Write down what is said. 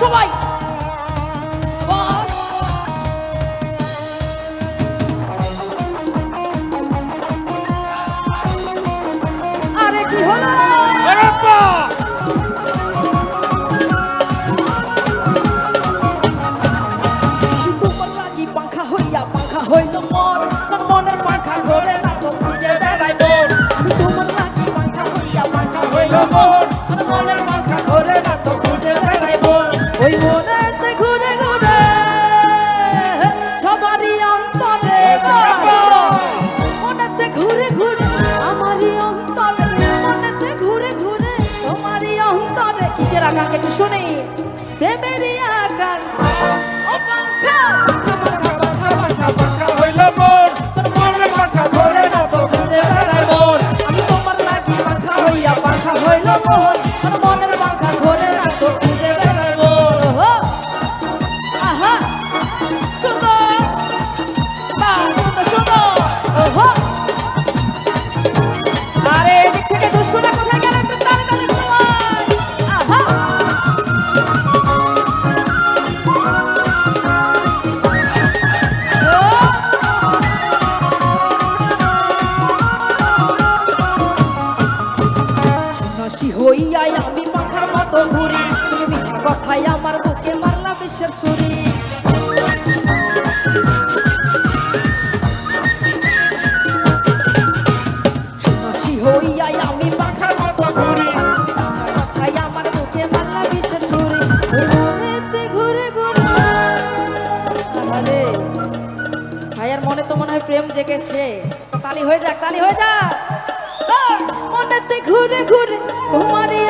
সবাই সবারই অন্তরে মনেতে ঘুরে ঘুরে আমারই অন্তরে, মনেতে ঘুরে ঘুরে তোমারই অন্তরে। কিসের আকাঙ্ক্ষা একটু শুনি? প্রেমেরই আকাঙ্ক্ষা ও হইয়াই আমি পাখার মতো ঘুরি। তুমি মিছে কথাই আমার বুকে মারলা বিশ্বের ছুরি। হইয়াই আমি পাখার মতো ঘুরি। মিছে আমার বুকে মারলা বিশ্বের ছুরি। ঘুরে ঘুরে। ভাইয়ার মনে তো মনে হয় প্রেম জেগেছে। তালি হয়ে যাক তালি হয়ে যাক। ঘুরে ঘুরে তোমারই